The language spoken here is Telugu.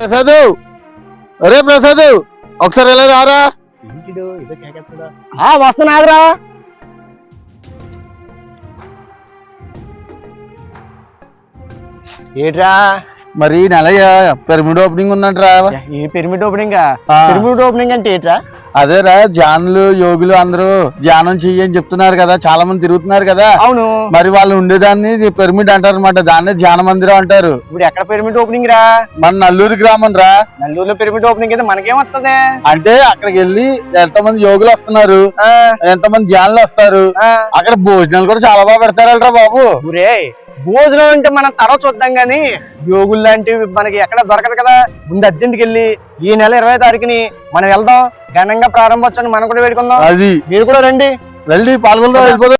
ప్రసాద్! అరే ప్రసాద్! ఒకసారి ఎలా రారా? వస్తున్నా ఆగరా ఏట్రా? మరి ఈ నెల పిరమిడ్ ఓపెనింగ్ ఉందంటరా? ఈ పిరమిడ్ ఓపెనింగ్. పిరమిడ్ ఓపెనింగ్ అంటే ఏట్రా? అదేరా ధ్యానులు యోగులు అందరూ ధ్యానం చెయ్యని చెప్తున్నారు కదా చాలా మంది తిరుగుతున్నారు కదా. అవును. మరి వాళ్ళు ఉండేదాన్ని పిరమిడ్ అంటారు అనమాట దాన్నే ధ్యాన మందిరం అంటారు. ఇప్పుడు ఎక్కడ పిరమిడ్ ఓపెనింగ్ రా? మన నల్లూరు గ్రామం రా నల్లూరులో పిరమిడ్ ఓపెనింగ్ అయితే మనకేం వస్తుంది అంటే అక్కడికి వెళ్ళి ఎంతమంది యోగులు వస్తున్నారు ఎంతమంది ధ్యానులు వస్తారు అక్కడ భోజనాలు కూడా చాలా బాగా పెడతారల్రా బాబు. ఊరే భోజనం అంటే మనం తర్వాత చూద్దాం గానీ యోగులు లాంటివి మనకి ఎక్కడ దొరకదు కదా. ముందు అర్జెంట్కి వెళ్ళి ఈ నెల ఇరవై తారీఖుని మనం వెళ్దాం. ఘనంగా ప్రారంభోత్సవాన్ని మనం కూడా వేడుకుందాం. అది. మీరు కూడా రండి. వెళ్ళి పాల్గొందాం వెళ్ళిపోదాం.